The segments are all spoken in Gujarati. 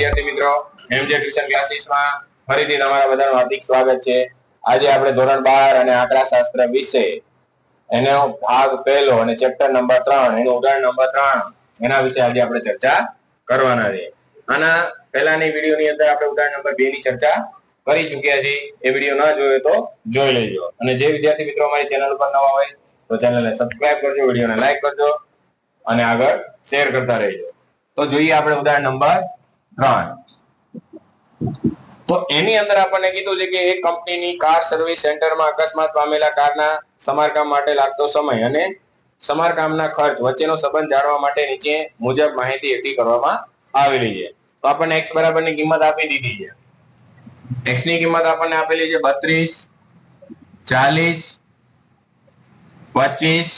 વિદ્યાર્થી મિત્રો એમજે ટ્યુશન ક્લાસીસમાં ફરીથી તમારા બધાનું હાર્દિક સ્વાગત છે. આજે આપણે ધોરણ બાર અને આંકડા શાસ્ત્ર વિશે એનો ભાગ પહેલો અને ચેપ્ટર નંબર ત્રણ, એનું ઉદાહરણ નંબર ત્રણ, એના વિશે આજે આપણે ચર્ચા કરવાના છે. આના પહેલાની વિડીયોની અંદર આપણે ઉદાહરણ નંબર બે ની ચર્ચા કરી ચૂક્યા છીએ. એ વીડિયો ના જોયો તો જોઈ લેજો. અને જે વિદ્યાર્થી મિત્રો અમારી ચેનલ પર નવા હોય તો ચેનલને સબસ્ક્રાઇબ કરજો, વિડીયોને લાઈક કરજો અને આગળ શેર કરતા રહેજો. તો જોઈએ આપણે ઉદાહરણ નંબર ત્રણ તો એની અંદર આપણને કીધું છે કે એક કંપનીની કાર સર્વિસ સેન્ટરમાં અકસ્માત પામેલા કારના સમારકામ માટે લાગતો સમય અને સમારકામના ખર્ચ વચ્ચેનો સંબંધ જાણવા માટે નીચે મુજબ માહિતી એકઠી કરવામાં આવેલી છે. તો આપણને x બરાબરની કિંમત આપી દીધી છે. એક્સની કિંમત આપણને આપેલી છે બત્રીસ, ચાલીસ, પચીસ,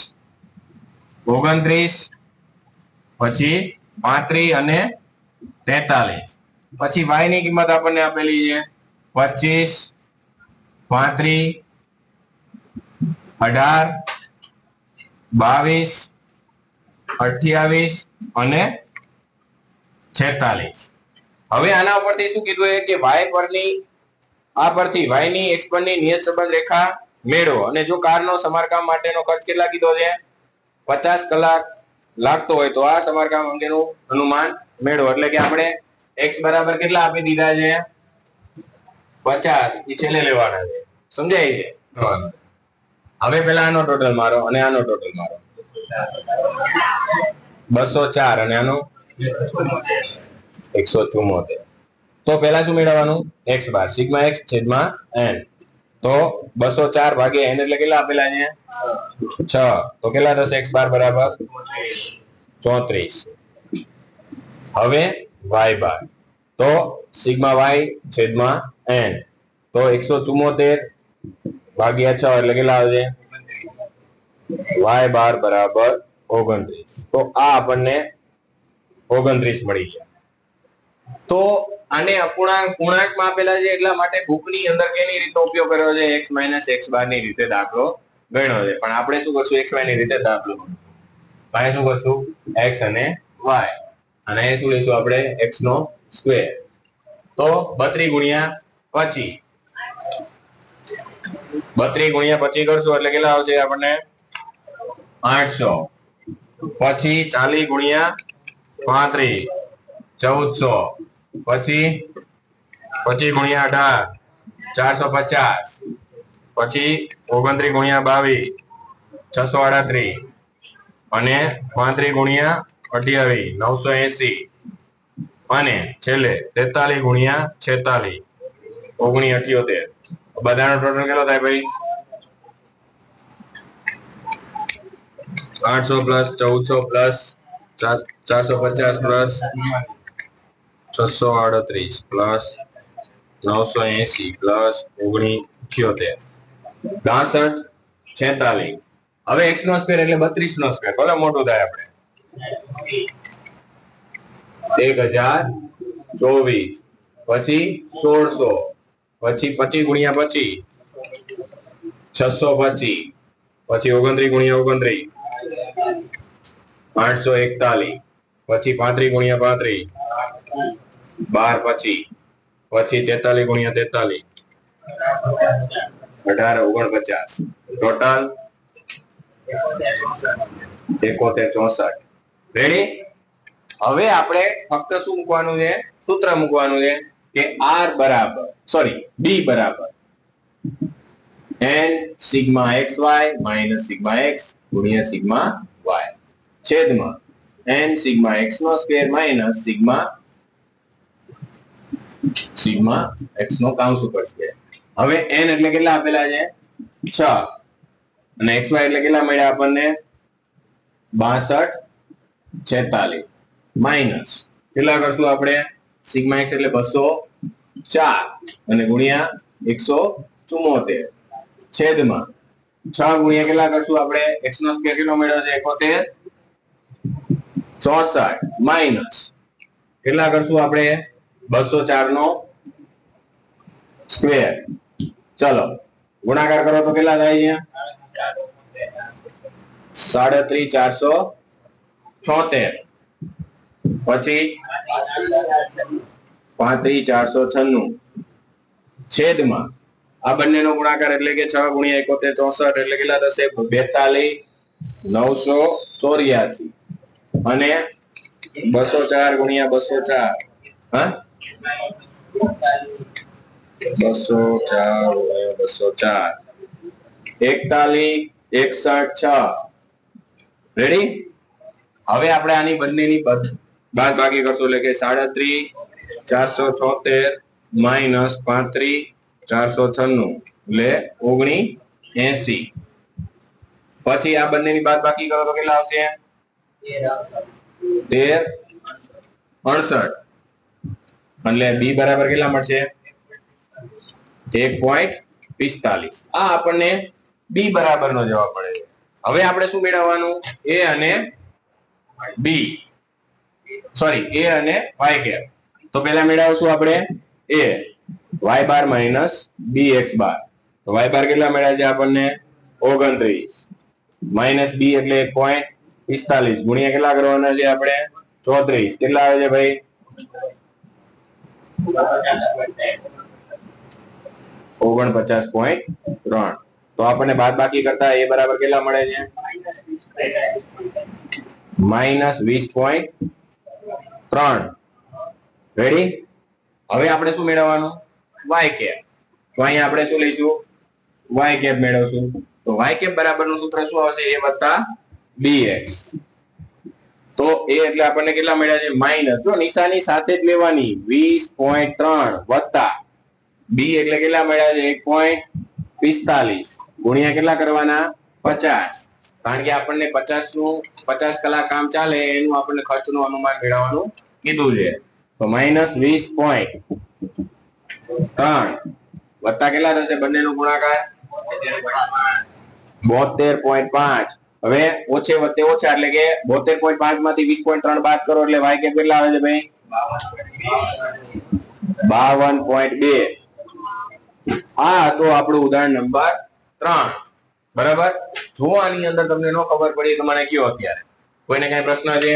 ઓગણત્રીસ, પછી પાંત્રીસ અને તેતાલીસ. પછી વાયની કિંમત આપણને આપેલી છે પચીસ, પાંત્રીસ, અઢાર, બાવીસ, અઠ્યાવીસ અને છેતાલીસ. હવે આના ઉપરથી શું કીધું છે કે વાય પરની, આ પરથી વાયની એક્સ પરની નિયત સંબંધ રેખા મેળવો. અને જો કારનો સમારકામ માટેનો ખર્ચ કેટલા કીધો છે? પચાસ કલાક લાગતો હોય તો આ સમારકામ અંગેનું અનુમાન મેળવો. એટલે કે આપણે x બરાબર કેટલા આપી દીધા છે? પચાસ. એ છેલ્લે લેવાના છે. સમજાય છે? હવે પેલા આનો ટોટલ મારો અને આનો ટોટલ મારો. બસો ચાર અને આનો એકસો ચુમ્મોતેર તો પેલા શું મેળવવાનું? X bar. સિગ્મા એક્સ છેદમાં એન તો બસો ચાર ભાગ્યા એન એટલે કેટલા આપેલા છે? છ. તો કેટલા થશે? એક્સ બાર બરાબર ચોત્રીસ. હવે વાય બાર તો સિગ્મા વાય છેદમાં એન તો એકસો ચુમ્મોતેર ભાગ્યા છ એટલે કેટલા આવે વાય બાર બરાબર ઓગણત્રીસ. તો આ આપણને ઓગણત્રીસ મળી ગયા. તો આને અપૂર્ણાંક પૂર્ણાંકમાં આપેલા છે એટલા માટે બુકની અંદર કેની રીતનો ઉપયોગ કર્યો છે? એક્સ માઇનસ એક્સ બારની રીતે દાખલો ગણ્યો છે. પણ આપણે શું કરશું? એક્સ વાયની રીતે દાખલો ભાઈ શું કરશું? એક્સ અને y. અને શું લઈશું આપણે? x નો સ્ક્વેર તો બત્રી ગુણ્યા પચી. બત્રી ગુણ્યા પચી કરશું એટલે કેટલા આવશે આપણને? આઠસો. પછી ચાલી ગુણ્યા પાંત્રી ચૌદસો. પછી પચીસ ગુણ્યા અઢાર. ચારસો પચાસ. પછી ઓગણત્રીસ ગુણ્યા બાવીસ. છસો આડત્રીસ. અને પાંત્રીસ ગુણ્યા અઠ્યાવીસ નવસો એસી, અને છેલ્લે તેતાલીસ ગુણ્યા છેતાલીસ, ઓગણી અઠ્યોતેર. બધાનો ટોટલ કેટલો થાય ભાઈ? આઠસો પ્લસ ચૌદસો પ્લસ ચારસો પચાસ પ્લસ છસો આડત્રીસ પ્લસ નવસો એસી પ્લસ ઓગણી અઠ્યોતેર. બાસઠ, છેતાલીસ. હવે એક્સ નો સ્ક્વેર એટલે બત્રીસ નો સ્ક્વેર ભલે મોટું થાય આપણે. એક હજાર ચોવીસ પછી સોળસો પછી પચીસ ગુણ્યા પચીસ છસો પચીસ પછી ઓગણત્રીસ ગુણ્યા ઓગણત્રીસ આઠસો એકતાલીસ પછી પાંત્રીસ ગુણ્યા પાંત્રીસ બાર પછી પછી તેતાલીસ ગુણ્યા તેતાલીસ અઢાર ઓગણપચાસ ટોટલ એકોતેર ચોસઠ રેડી હવે આપણે ફક્ત શું મૂકવાનું છે? સૂત્ર મૂકવાનું છે કે આર બરાબર સોરી ડી બરાબર. N sigma X Y minus sigma X ગુણ્યા સિગ્મા વાય. છેદમાં એન સિગ્મા એક્સ નો square minus sigma sigma X નો કાઉન્સ ઉપર સ્ક્વેર. હવે એન એટલે કેટલા આપેલા છે? છ. અને એક્સ વાય એટલે કેટલા મળ્યા આપણને? બાસઠ. છેતાલીસ. માઇનસ કેટલા કરશું આપણે? સિગ્મા એક્સ એટલે બસો ચાર અને ગુણ્યા એકસો ચુમ્મોતેર છેદમાં છ ગુણ્યા કેટલા કરશું આપણે? એક્સ નો સ્ક્વેર કેટલો મેળવ્યો છે? એકોતેર. ચોસઠ. માઇનસ કેટલા કરશું આપણે? બસો ચાર નો સ્ક્વેર. ચલો. ગુણાકાર કરો તો કેટલા થાય છે સાડત્રીસ ચારસો છોતેર. પછી પાંત્રીસ, ચારસો છન્નું. છેદમાં. આ બંનેનો ગુણાકાર એટલે કે છ ગુણ્યા એકોતેર, ચોસઠ એટલે કેટલા થશે? બેતાલીસ, નવસો ચોર્યાસી. અને બસો ચાર ગુણ્યા બસો ચાર. હા? બસો ચાર ગુણ્યા બસો ચાર. એકતાલીસ, એકસઠ, છ. રેડી હવે આપણે આની બંનેની બાદ બાકી કરશું એટલે કે સાડત્રીસ, ચારસો છોતેર માઇનસ પાંત્રીસ, ચારસો છન્નું, એટલે ઓગણી એસી. પછી આ બંનેની બાદ બાકી કરો તો કેટલા આવશે? તેર, અડસઠ. એટલે બી બરાબર કેટલા મળશે? એક પોઈન્ટ પિસ્તાલીસ. આ આપણને બી બરાબર નો જવાબ મળે છે. હવે આપણે શું મેળવવાનું? એ અને બી સોરી એ અને વાય કેપ તો પેલા મેળવશું આપણે A Y bar minus B X bar તો વાય બાર કેટલા મળ્યા છે આપણને? ઓગણત્રીસ. માઇનસ બી એટલે પોઈન્ટ પિસ્તાલીસ. ગુણ્યા કેટલા કરવાના છે આપણે? ચોત્રીસ. કેટલા આવે છે ભાઈ? ઓગણપચાસ પોઈન્ટ ત્રણ. તો આપણને બાદ બાકી કરતા એ બરાબર કેટલા મળે છે? માઇનસ વીસ પોઈન્ટ ત્રણ. રેડી હવે આપણે શું મેળવવાનું? વાય કેપ તો અહીંયા આપણે શું લઈશું? વાય કેપ મેળવશું. તો વાય કેપ બરાબરનું સૂત્ર શું આવશે? એ વત્તા બી એક્સ તો એ એટલે આપણને કેટલા મળ્યા છે? માઇનસ જો નિશાની સાથે જ લેવાની. વીસ પોઈન્ટ ત્રણ વત્તા બી એટલે કેટલા મળ્યા છે? એક પોઈન્ટ પિસ્તાલીસ. ગુણ્યા કેટલા કરવાના? પચાસ. કારણ કે આપણને પચાસનું પચાસ કલાક કામ ચાલે, એનું આપણને ખર્ચનું અનુમાન મેળવવાનું કીધું છે. તો માઇનસ વીસ પોઈન્ટ ત્રણ. વત્તા કેટલા થશે બંનેનો ગુણાકાર? બોતેર પોઈન્ટ પાંચ. હવે ઓછે વત્તે ઓછા, એટલે કે બોતેર પોઈન્ટ પાંચમાંથી વીસ પોઈન્ટ ત્રણ બાદ કરો, એટલે વાય કે કેટલા આવે છે ભાઈ? બાવન પોઈન્ટ બે. આ હતું આપણું ઉદાહરણ નંબર ત્રણ. બરાબર? જો આની અંદર તમને ન ખબર પડી તમારે કયો અત્યારે કોઈને કઈ પ્રશ્ન છે?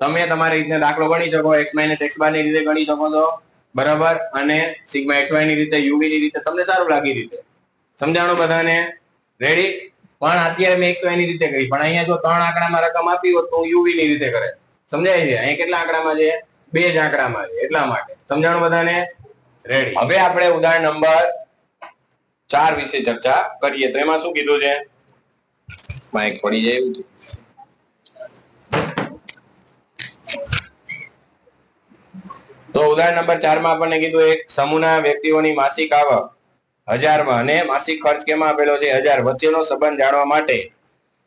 તમે તમારી રીતે દાખલો ગણી શકો એક્સ માઇનસ એક્સ બારની રીતે ગણી શકો છો. બરાબર? અને સિગ્મા એક્સની રીતે યુવી ની રીતે, તમને સારું લાગી રીતે. સમજાણું બધાને? રેડી પણ અત્યારે મેં એક્સ વાયની રીતે કરી, પણ અહીંયા જો ત્રણ આંકડામાં રકમ આપી હોત તો યુવી ની રીતે કરે. સમજાય છે? અહીંયા કેટલા આંકડામાં છે? બે જ આંકડામાં છે, એટલા માટે. સમજાણું બધાને? રેડી હવે આપણે ઉદાહરણ નંબર ચાર વિશે ચર્ચા કરીએ. તો એમાં શું કીધું છે? માઇક પડી જાય એવું તો ઉદાહરણ નંબર ચારમાં આપણને કીધું એક સમૂહના વ્યક્તિઓની માસિક આવક હજારમાં અને માસિક ખર્ચ કેમાં આપેલો છે? હજાર. વચ્ચેનો સંબંધ જાણવા માટે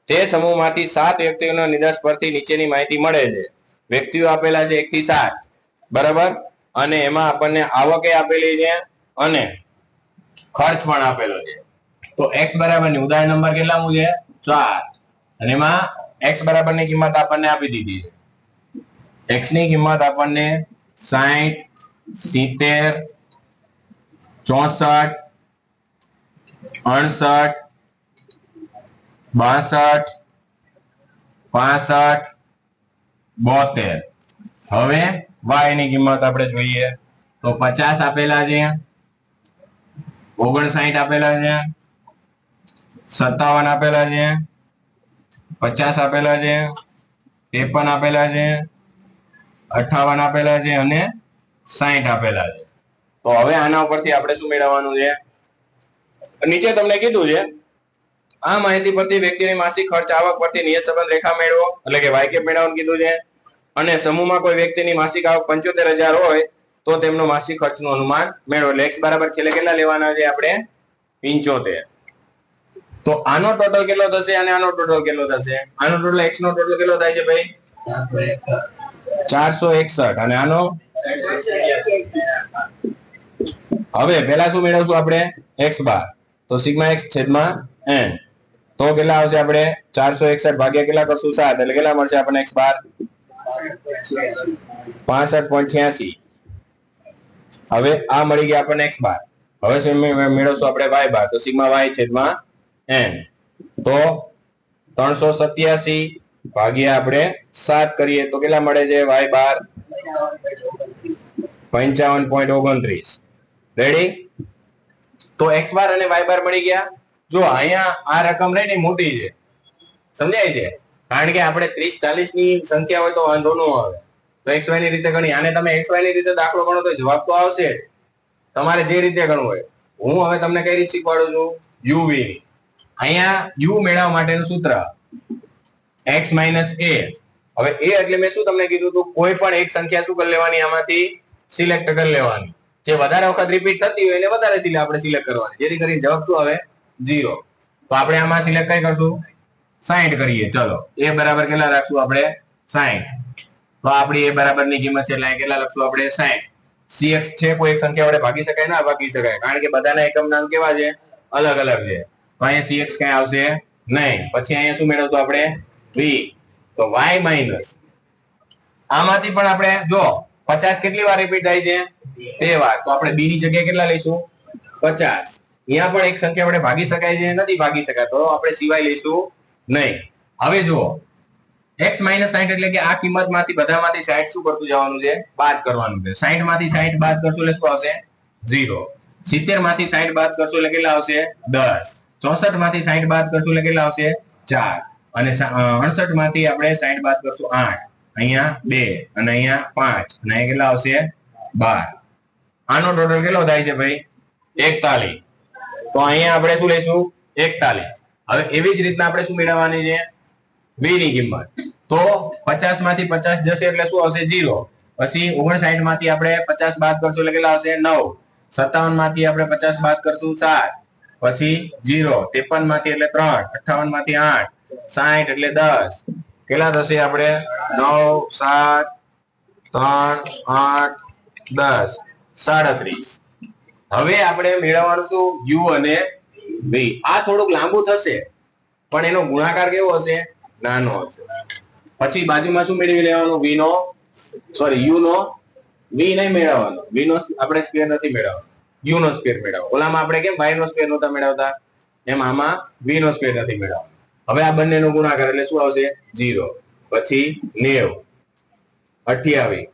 તે સમૂહમાંથી સાત વ્યક્તિઓના નિદર્શ પરથી નીચેની માહિતી મળે છે. વ્યક્તિઓ આપેલા છે એક થી સાત. બરાબર? અને એમાં આપણને આવકે આપેલી છે અને ખર્ચ પણ આપેલો છે. તો એક્સ બરાબરની ઉદાહરણ નંબર કેટલામું છે? ચાર. અને એમાં એક્સ બરાબરની કિંમત આપણને આપી દીધી છે. એક્સની કિંમત આપણને સાહીઠ સિત્તેર, ચોસઠ, અડસઠ, બાસઠ, પાસઠ, બોતેર. હવે વાયની કિંમત આપણે જોઈએ. તો પચાસ આપેલા છે. ઓગણસાઠ આપેલા છે, સત્તાવન આપેલા છે, પચાસ આપેલા છે, ત્રેપન આપેલા છે, અઠાવન આપેલા છે અને સાહીઠ આપેલા છે. તો હવે આના ઉપરથી આપણે શું મેળવવાનું છે? નીચે તમને કીધું છે, આ માહિતી પરથી વ્યક્તિની માસિક ખર્ચ, આવક પરથી નિયત સંબંધ રેખા મેળવો, એટલે કે વાયકેપ મેળવવાનું કીધું છે. અને સમૂહમાં કોઈ વ્યક્તિની માસિક આવક પંચોતેર હજાર હોય તો તેમનો માસિક ખર્ચનું અનુમાન મેળવો. એટલે એક્સ બરાબર છેલ્લે કેટલા લેવાના છે આપણે? પિંચોતેર. તો આનો ટોટલ કેટલો થશે અને આનો ટોટલ કેટલો થશે? આનો ટોટલ એક્સ નો ટોટલ કેટલો થાય છે ભાઈ? ચારસો એકસઠ. અને આનો? હવે પેલા શું મેળવશું આપણે? X bar. તો સિગ્મા એક્સ છેદમાં એન તો કેટલા આવશે આપણે? ચારસો એકસઠ ભાગ્યા કેટલા કરશું? સાત. એટલે કેટલા મળશે આપણને એક્સ બાર? પાસઠ પોઈન્ટ છ્યાસી. હવે આ મળી ગયા આપણને એક્સ બાર. હવે મેળવશું આપણે વાય બાર. તો સીમા વાય છેદમાં એન તો ત્રણસો સત્યાસી ભાગ્યા આપણે સાત કરીએ તો કેટલા મળે છે વાય બાર? પંચાવન પોઈન્ટ ઓગણત્રીસ. રેડી તો એક્સ બાર અને વાય બાર મળી ગયા. જો અહીંયા આ રકમ રહી ને મોટી છે. સમજાય છે? કારણ કે આપણે ત્રીસ ચાલીસની સંખ્યા હોય તો વાંધો ન આવે. તો એક્સ વાયની રીતે ગણી. આને તમે એક્સ વાયની રીતે દાખલો ગણો તો જવાબ તો આવશે તમારે જે રીતે ગણવું હોય. હું હવે તમને કઈ રીતે શીખવાડું છું? યુવી અહીંયા યુ મેળવવા માટેનું સૂત્ર. એક્સ માઇનસ એ હવે એ એટલે મેં શું તમને કીધું હતું? કોઈ પણ એક સંખ્યા શું કરી લેવાની? આમાંથી સિલેક્ટ કરી લેવાની. જે વધારે વખત રિપીટ થતી હોય એને વધારે સિલે આપણે સિલેક્ટ કરવાની. જેથી કરીને જવાબ શું આવે? ઝીરો તો આપણે આમાં સિલેક્ટ કઈ કરશું? સાઈઠ કરીએ. ચલો. એ બરાબર કેટલા રાખશું? આપણે સાઈઠ. તો આપણી એ બરાબરની કિંમત છે એટલે કેટલા લખશું આપણે? સાઈઠ. સીએક્સ છે, કોઈ એક સંખ્યા વડે ભાગી શકાય? ના ભાગી શકાય. કારણ કે બધાના એકમ નામ કેવા છે? અલગ અલગ છે. તો અહીંયા સીએક્સ કઈ આવશે નહીં. પછી અહીંયા શું મેળવશું આપણે? થ્રી તો વાય માઇનસ આમાંથી પણ આપણે જો, પચાસ કેટલી વાર રિપીટ થાય છે? બે વાર. તો આપણે બી ની જગ્યાએ કેટલા લઈશું? પચાસ. અહીંયા પણ એક સંખ્યા વડે ભાગી શકાય છે, નથી ભાગી શકાય. તો આપણે સિવાય લઈશું નહીં. હવે જુઓ. એક્સ માઇનસ સાઈઠ એટલે કે આ કિંમતમાંથી બધામાંથી સાઈઠ શું કરતું જવાનું છે? બાદ કરવાનું છે. સાઈઠમાંથી સાઈઠ બાદ કરશો એટલે શું આવશે? ઝીરો. સિત્તેરમાંથી સાઈઠ બાદ કરશો એટલે કેટલા આવશે? દસ. ચોસઠમાંથી સાઈઠ બાદ કરશો એટલે કેટલા આવશે? ચાર. અને અડસઠમાંથી આપણે સાઈઠ બાદ કરશું આઠ. અહીંયા બે અને અહીંયા પાંચ. અને અહીંયા કેટલા આવશે? બાર. આનો ટોટલ કેટલો થાય છે ભાઈ? એકતાલીસ. તો અહીંયા આપણે શું લઈશું? એકતાલીસ. હવે એવી જ રીતના આપણે શું મેળવવાની છે? વી ની કિંમત. તો પચાસમાંથી પચાસ જશે એટલે શું આવશે? જીરો પછી ઓગણસાઠમાંથી આપણે પચાસ બાદ કરશું એટલે કેટલા આવશે? નવ. સત્તાવનમાંથી આપણે પચાસ બાદ કરશું સાત. પછી જીરો ત્રેપનમાંથી એટલે ત્રણ. અઠાવનમાંથી આઠ. સાઠ એટલે દસ. કેટલા થશે આપણે? નવ, સાત, ત્રણ, આઠ, દસ. સાડત્રીસ. હવે આપણે મેળવવાનું શું? યુ અને વી. આ થોડુંક લાંબુ થશે, પણ એનો ગુણાકાર કેવો હશે? નાનો હશે પછી બાજુમાં શું મેળવી લેવાનું? વી નો? Sorry you know? વી નહીં મેળવવાનો. વી નો આપણે સ્ક્વેર નથી મેળવવાનો. યુ નો સ્ક્વેર મેળવવાનો. ઓલામાં આપણે કેમ વાય નો સ્ક્વેર નહોતા મેળવતા? એમ આમાં વી નો સ્ક્વેર નથી મેળવવાનો. હવે આ બંનેનો ગુણાકાર એટલે શું આવશે? જીરો પછી નેવ. અઠ્યાવીસ.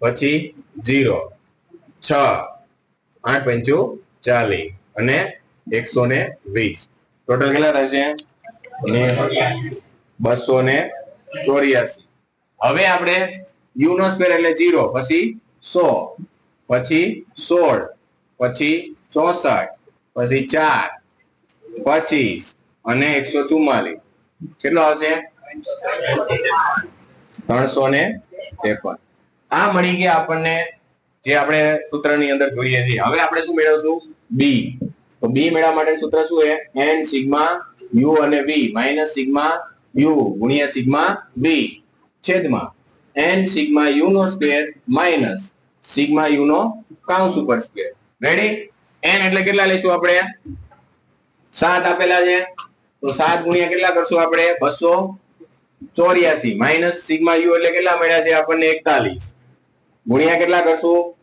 પછી જીરો છ. આઠ પંચું ચાલીસ. અને એકસો ને વીસ. ટોટલ કેટલા થશે? બસો ને ચોર્યાસી. હવે આપણે યુ નો એટલે જીરો પછી સો, પછી સોળ, પછી ચોસઠ, પછી ચાર, પચીસ અને એકસો ચુમ્માલીસ કેટલો આવશે? ત્રણસો ને ત્રેપન. આ મળી ગયા આપણને જે આપણે સૂત્રની અંદર જોઈએ છીએ. હવે આપણે શું મેળવશું? બી તો બી મેળવવા માટે સૂત્ર શું છે? એન સિગ્મા યુ અને વી માઇનસ સિગ્મા યુ ગુણ્યા સિગ્મા બી છેદમાં એન સિગ્મા યુ નો સ્ક્વેર માઇનસ સિગ્મા યુ નો કાઉન્સ ઉપર સ્ક્વેર. રેડી એન એટલે કેટલા લઈશું આપણે? સાત આપેલા છે. તો સાત ગુણ્યા કેટલા કરશું આપણે? બસો ચોર્યાસી. માઇનસ સિગ્મા યુ એટલે કેટલા મળ્યા છે? આપણને એકતાલીસ. ગુણ્યા કેટલા કરશું?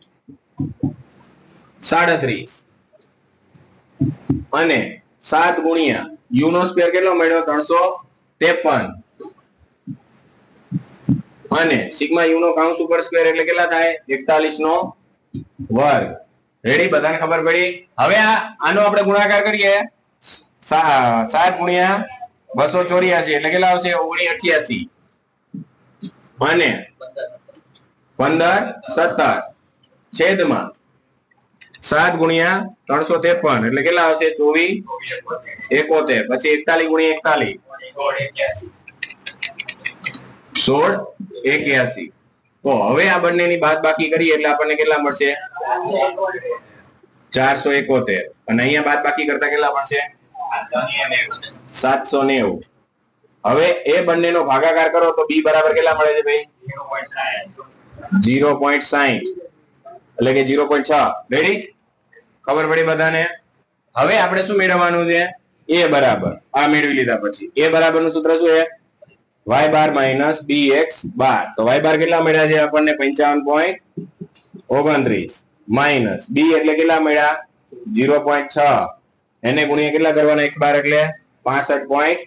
સાડત્રીસ. અને સાત ગુણ્યા યુ નો સ્ક્વેર કેટલો મળ્યો? ત્રણસો ત્રેપન. અને સિગ્મા યુ નો કાઉન્સ ઉપર સ્ક્વેર એટલે કેટલા થાય? એકતાલીસ નો વર્ગ. રેડી બધાને ખબર પડી? હવે આ, આનો આપણે ગુણાકાર કરીએ. સા- સાત ગુણ્યા બસો ચોર્યાસી એટલે કેટલા આવશે? ઓગણી અઠ્યાસી. અને પંદર સત્તર. છેદમાં સાત ગુણ્યા ત્રણસો ત્રેપન એટલે કેટલા આવશે? ચોવીસ. એકોતેર. પછી એકતાલીસ ગુણ્યા એકતાલીસ. સોળ એક્યાસી. તો હવે આ બંનેની બાદ બાકી કરીએ એટલે આપણને કેટલા મળશે? ચારસો એકોતેર. અને અહીંયા બાદ બાકી કરતા કેટલા મળશે? સાતસો નેવું. હવે એ બંનેનો ભાગાકાર કરો તો બી બરાબર કેટલા મળે છે ભાઈ? જીરો પોઈન્ટ સાઈઠ. એટલે કે જીરો પોઈન્ટ છ. રેડી ખબર પડી બધાને? હવે આપણે શું મેળવવાનું છે? એ બરાબર. આ મેળવી લીધા પછી. એ બરાબરનું સૂત્ર શું છે? Y bar minus B X bar તો વાય બાર કેટલા મળ્યા છે આપણને? પંચાવન પોઈન્ટ ઓગણત્રીસ. માઇનસ બી એટલે કેટલા મળ્યા? જીરો પોઈન્ટ છ. એને ગુણ્યા કેટલા કરવાના? એક્સ બાર એટલે પાસઠ પોઈન્ટ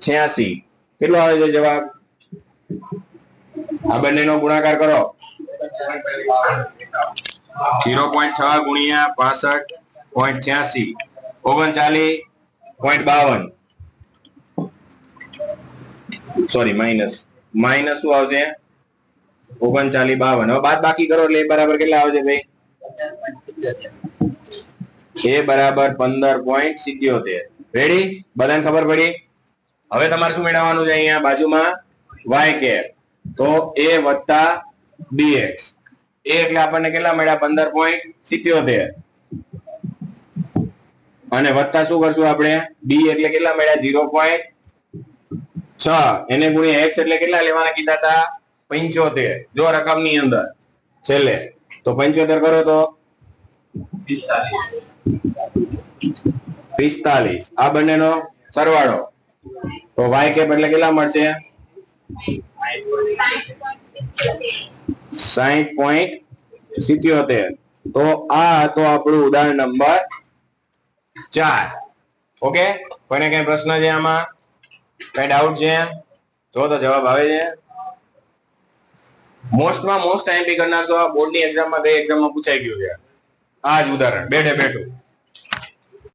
છ્યાસી. કેટલો આવે છે જવાબ? આ બંનેનો ગુણાકાર કરો. જીરો પોઈન્ટ છ ગુણ્યા પાસઠ પોઈન્ટ છ્યાસી. ઓગણચાલીસ પોઈન્ટ બાવન. સોરી માઇનસ માઇનસ શું આવશે? ઓગણચાલીસ બાવન. હવે બાદ બાકી કરો એટલે બરાબર કેટલા આવશે ભાઈ? એ બરાબર પંદર પોઈન્ટ સિત્યોતેર. રેડી બધાને ખબર પડી? હવે તમારે શું મેળવવાનું છે અહીંયા બાજુમાં? વાય કેર તો એ વત્તા બી એક્સ એ એટલે આપણને કેટલા મળ્યા? પંદર પોઈન્ટ સિત્યોતેર. અને વત્તા શું કરશું આપણે? બી એટલે કેટલા મળ્યા? ઝીરો પોઈન્ટ છ. એને ગુણ્યા એક્સ એટલે કેટલા લેવાના કીધા હતા? પંચોતેર. જો રકમની અંદર, છેલ્લે. તો પંચોતેર કરો તો? પિસ્તાલીસ. આ બંનેનો સરવાળો. તો વાય કેપ એટલે કેટલા મળશે? સાહીઠ પોઈન્ટ સિત્યોતેર. તો આ હતો આપણું ઉદાહરણ નંબર ચાર. ઓકે? કોઈને કઈ પ્રશ્ન છે આમાં? કઈ ડાઉટ છે? તો તો જવાબ આવે છે. મોસ્ટમાં મોસ્ટ આઈએમપી કરનાર આ બોર્ડની એક્ઝામમાં ગઈ એક્ઝામમાં પૂછાઈ ગયું છે? આ જ ઉદાહરણ. બેઠે, બેઠું.